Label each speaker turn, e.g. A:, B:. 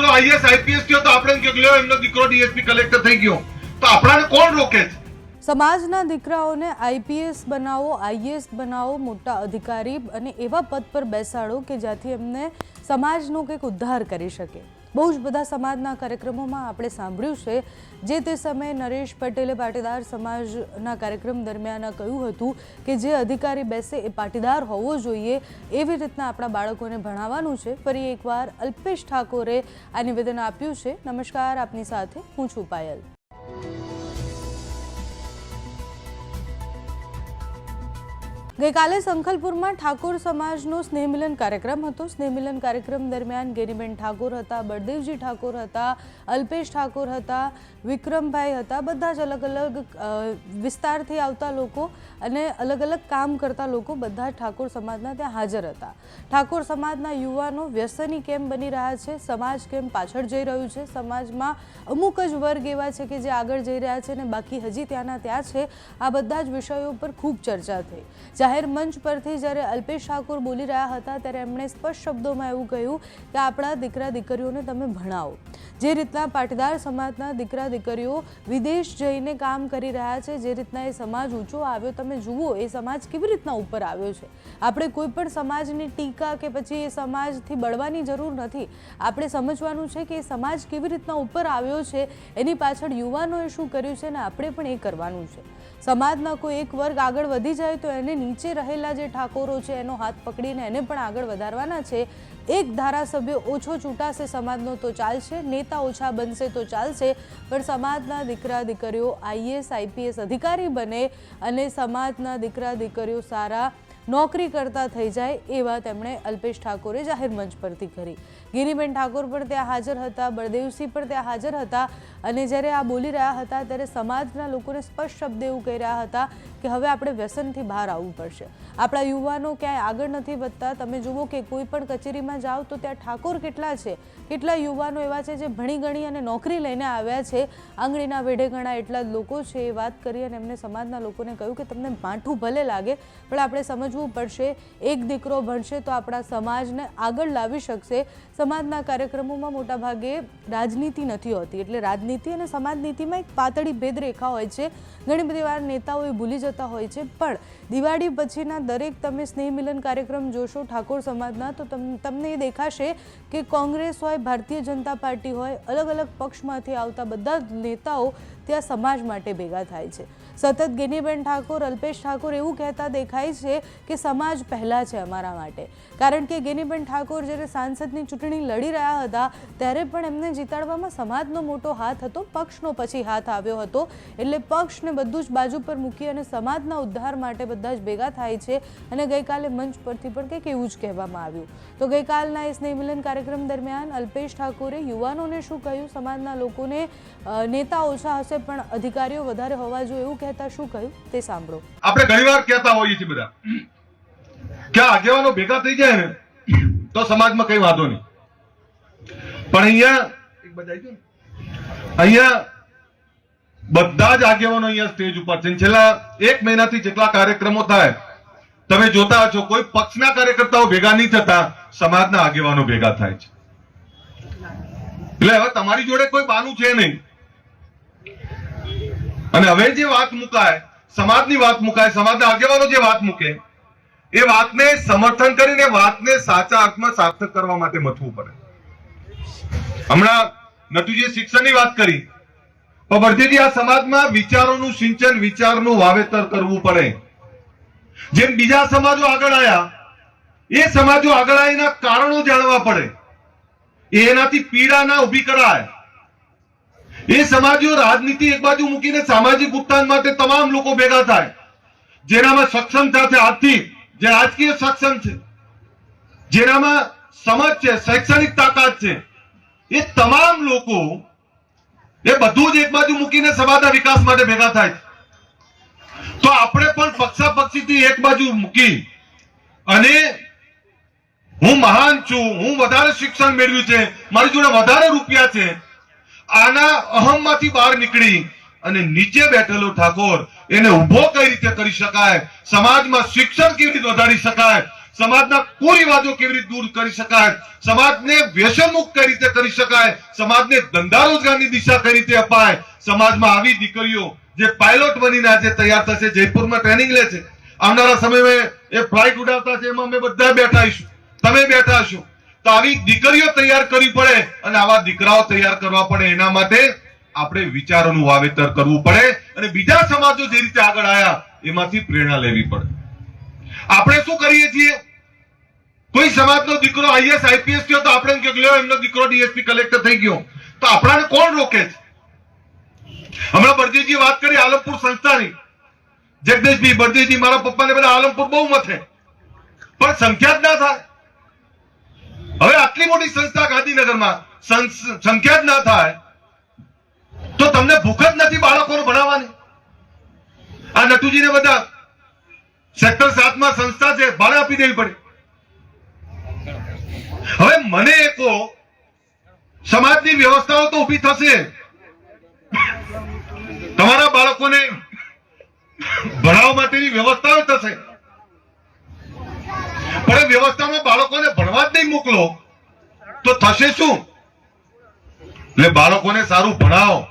A: દીકરો IAS, IPS થયો તો આપણે કે, લ્યો, એમનો દીકરો ડીએસપી કલેક્ટર થઈ ગયો. તો આપણાને કોણ રોકે છે?
B: સમાજના દીકરાઓને આઈપીએસ બનાવો આઈએએસ બનાવો, મોટા અધિકારી અને એવા પદ પર બેસાડો કે જ્યાંથી એમને સમાજનો કંઈક ઉદ્ધાર કરી શકે. બહુ જ બધા સમાજના કાર્યક્રમોમાં આપણે સાંભળ્યું છે. જે તે સમયે નરેશ પટેલે પાટીદાર સમાજના કાર્યક્રમ દરમિયાન કહ્યું હતું કે જે અધિકારી બેસે એ પાટીદાર હોવો જોઈએ એવી રીતના આપણા બાળકોને ભણાવવાનું છે. ફરી એકવાર અલ્પેશ ઠાકોરે આ નિવેદન આપ્યું છે. નમસ્કાર, આપની સાથે હું છું પાયલ. ગઈકાલે સંખલપુરમાં ઠાકોર સમાજનો સ્નેહમિલન કાર્યક્રમ હતો. સ્નેહમિલન કાર્યક્રમ દરમિયાન ગેરીબેન ઠાકોર હતા, બળદેવજી ઠાકોર હતા અલ્પેશ ઠાકોર હતા, વિક્રમભાઈ હતા, બધા જ અલગ અલગ વિસ્તારથી આવતા લોકો અને અલગ અલગ કામ કરતા લોકો બધા જ ઠાકોર સમાજના ત્યાં હાજર હતા. ઠાકોર સમાજના યુવાનો વ્યસની કેમ બની રહ્યા છે? સમાજ કેમ પાછળ જઈ રહ્યું છે? સમાજમાં અમુક જ વર્ગ એવા છે કે જે આગળ જઈ રહ્યા છે ને બાકી હજી ત્યાંના ત્યાં છે. આ બધા જ વિષયો પર ખૂબ ચર્ચા થઈ. જાહેર મંચ પરથી જ્યારે અલ્પેશ ઠાકોર બોલી રહ્યા હતા ત્યારે એમણે સ્પષ્ટ શબ્દોમાં એવું કહ્યું કે આપણા દીકરા દીકરીઓને તમે ભણાવો. જે રીતના પાટીદાર સમાજના દીકરા, દીકરીઓ વિદેશ જઈને કામ કરી રહ્યા છે. જે રીતના એ સમાજ ઊંચો આવ્યો, તમે જુઓ, એ સમાજ કેવી રીતના ઉપર આવ્યો છે? આપણે કોઈ પણ સમાજની ટીકા કે પછી એ સમાજથી બળવાની જરૂર નથી. આપણે સમજવાનું છે કે એ સમાજ કેવી રીતના ઉપર આવ્યો છે. એની પાછળ યુવાનોએ શું કર્યું છે ને આપણે પણ એ કરવાનું છે. સમાજના કોઈ એક વર્ગ આગળ વધી જાય તો એને નીચે રહેલા જે ઠાકોરો છે, એનો હાથ પકડીને એને પણ આગળ વધારવાના છે. એક ધારાસભ્ય ઓછો ચૂંટાશે સમાજનો તો ચાલશે, નેતા ઓછા બનશે તો ચાલશે, પણ સમાજના દીકરા દીકરીઓ આઈએસ, આઈપીએસ અધિકારી બને અને સમાજના દીકરા દીકરીઓ સારા નોકરી કરતા થઈ જાય, એ વાત એમણે અલ્પેશ ઠાકોરે જાહેર મંચ પરથી કરી. ગિરીબેન ઠાકોર પણ ત્યાં હાજર હતા, બળદેવસિંહ પણ ત્યાં હાજર હતા અને જ્યારે આ બોલી રહ્યા હતા ત્યારે સમાજના લોકોને સ્પષ્ટ શબ્દ એવું કહી રહ્યા હતા કે હવે આપણે વ્યસનથી બહાર આવવું પડશે. આપણા યુવાનો ક્યાંય આગળ નથી વધતા. તમે જુઓ કે કોઈ પણ કચેરીમાં જાઓ તો ત્યાં ઠાકોર કેટલા છે? કેટલા યુવાનો એવા છે જે ભણી ગણી અને નોકરી લઈને આવ્યા છે? આંગળીના વેઢે ગણા એટલા જ લોકો છે એ વાત કરી અને એમને સમાજના લોકોને કહ્યું કે તમને માઠું ભલે લાગે, પણ આપણે સમજવું પડશે. એક દીકરો ભણશે તો આપણા સમાજને આગળ લાવી શકશે. સમાજના કાર્યક્રમોમાં મોટાભાગે રાજનીતિ નથી હોતી. એટલે રાજનીતિ અને સમાજનીતિમાં એક પાતળી ભેદરેખા હોય છે. ઘણી બધી વાર નેતાઓ એ ભૂલી જતા હોય છે. પણ દિવાળી પછીના દરેક તમે સ્નેહ મિલન કાર્યક્રમ જોશો ઠાકોર સમાજના, તો તમ- તમને એ દેખાશે કે કોંગ્રેસ હોય, ભારતીય જનતા પાર્ટી હોય અલગ અલગ પક્ષમાંથી આવતા બધા જ નેતાઓ ત્યાં સમાજ માટે ભેગા થાય છે. સતત ગેનીબેન ઠાકોર, અલ્પેશ ઠાકોર એવું કહેતા દેખાય છે કે સમાજ પહેલાં છે અમારા માટે. કારણ કે ગેનીબેન ઠાકોર જ્યારે સાંસદની ચૂંટણી લડી રહ્યા હતા, ત્યારે પણ એમને જીતાડવામાં સમાજનો મોટો હાથ હતો, પક્ષનો પછી હાથ આવ્યો હતો. એટલે પક્ષને બધું જ બાજુ પર મૂકી અને સમાજના ઉદ્ધાર માટે બધા જ ભેગા થાય છે અને ગઈકાલે મંચ પરથી પણ કંઈક એવું જ કહેવામાં આવ્યું. તો ગઈકાલના એ સ્નેહ મિલન કાર્યક્રમ દરમિયાન અલ્પેશ ઠાકોરે યુવાનોને શું કહ્યું? સમાજના લોકોને નેતા ઓછા હશે પણ અધિકારીઓ વધારે હોવા જોઈએ એવું કહેતા શું કહ્યું તે સાંભળો.
A: આપણે ઘણીવાર કહેતા હોઈએ છીએ બધા કે આગેવાનો ભેગા થઈ જાય ને, તો સમાજમાં કઈ વાંધો નહીં. પણ અહીંયા એક બાજુ આવી ગયું ને? અહીંયા બધા જ આગેવાનો અહીંયા સ્ટેજ ઉપર છે. છેલ્લા એક મહિનાથી જેટલા કાર્યક્રમો થાય, તમે જોતા છો કોઈ પક્ષના કાર્યકર્તાઓ ભેગા નહીં થતા, સમાજના આગેવાનો ભેગા થાય છે. એટલે હવે તમારી જોડે કોઈ બાનું છે નહીં. અને હવે જે વાત મુકાય, સમાજની વાત મુકાય, સમાજના આગેવાનો જે વાત મૂકે, એ વાતને સમર્થન કરીને વાતને સાચા અર્થમાં સાર્થક કરવા માટે મથવું પડે. હમણાં નટુજીએ શિક્ષણની વાત કરી. પણ બળદેવજી આ સમાજમાં વિચારોનું સિંચન, વિચારનું વાવેતર કરવું પડે. જેમ બીજા સમાજો આગળ આવ્યા એ સમાજો આગળ આવીના કારણો જાણવા પડે. એનાથી પીડા ના ઊભી કરાય. એ સમાજો રાજનીતિ એક બાજુ મૂકીને સામાજિક ઉત્થાન માટે તમામ લોકો ભેગા થાય. જેનામાં સક્ષમ સાથે આર્થિક જે રાજકીય સક્ષમ છે, જેનામાં સમજ છે, શૈક્ષણિક તાકાત છે, એ તમામ લોકો એ બધું જ એક બાજુ મૂકીને સમાજના વિકાસ માટે ભેગા થાય તો આપણે પણ પક્ષાપક્ષીથી એક બાજુ મૂકી અને હું મહાન છું, હું વધારે શિક્ષણ મેળવ્યું છે, મારી જોડે વધારે રૂપિયા છે આના અહમમાંથી બહાર નીકળી અને નીચે બેઠેલો ઠાકોર એને ઊભો કઈ રીતે કરી શકાય? સમાજમાં શિક્ષણ કેવી રીતે વધારી શકાય? સમાજના કુરિવાજો કેવી રીતે દૂર કરી શકાય? સમાજને વ્યસનમુક્ત કઈ રીતે કરી શકાય? સમાજને ધંધા રોજગારની દિશા કઈ રીતે અપાય? સમાજમાં આવી દીકરીઓ જે પાયલોટ બનીને આજે તૈયાર થશે, જયપુરમાં ટ્રેનિંગ લે છે. આવનારા સમયમાં એ ફ્લાઇટ ઉડાવતા છે, એમાં અમે બધા બેઠા હશું તમે બેઠા હશો. તો આવી દીકરીઓ તૈયાર કરવી પડે અને આવા દીકરાઓ તૈયાર કરવા પડે એના માટે આપણે વિચારોનું વાવેતર કરવું પડે અને બીજા સમાજો જે રીતે આગળ આવ્યા એમાંથી પ્રેરણા લેવી પડે. આપણે શું કરીએ છીએ? કોઈ સમાજનો દીકરો આઈએસ આઈપીએસ થયો તો આપણે કે લ્યો, એમનો દીકરો ડીએસપી કલેક્ટર થઈ ગયો. તો આપણાને કોણ રોકે છે? હમણાં બરજીજી વાત કરી, આલમપુર સંસ્થાની. જગદીશભાઈ બરજીજી મારા પપ્પાને બધા આલમપુર બહુ મથે. પણ સંખ્યા જ ના થાય. આટલી મોટી સંસ્થા ગાંધીનગરમાં સંખ્યા જ ના થાય, તો તમને ભૂખ જ નથી બાળકોને ભણાવવાની? આ નટુજીને બધા સેક્ટર સાતમાં સંસ્થા છે, ભાડે આપી દેવી પડે. હવે મને એકો, સમાજની વ્યવસ્થાઓ તો ઊભી થશે. તમારા બાળકોને ભણાવવા માટેની વ્યવસ્થાઓ થશે. પણ વ્યવસ્થામાં બાળકોને ભણવા જ નહીં મોકલો. તો થશે શું? એટલે બાળકોને સારું ભણાવો.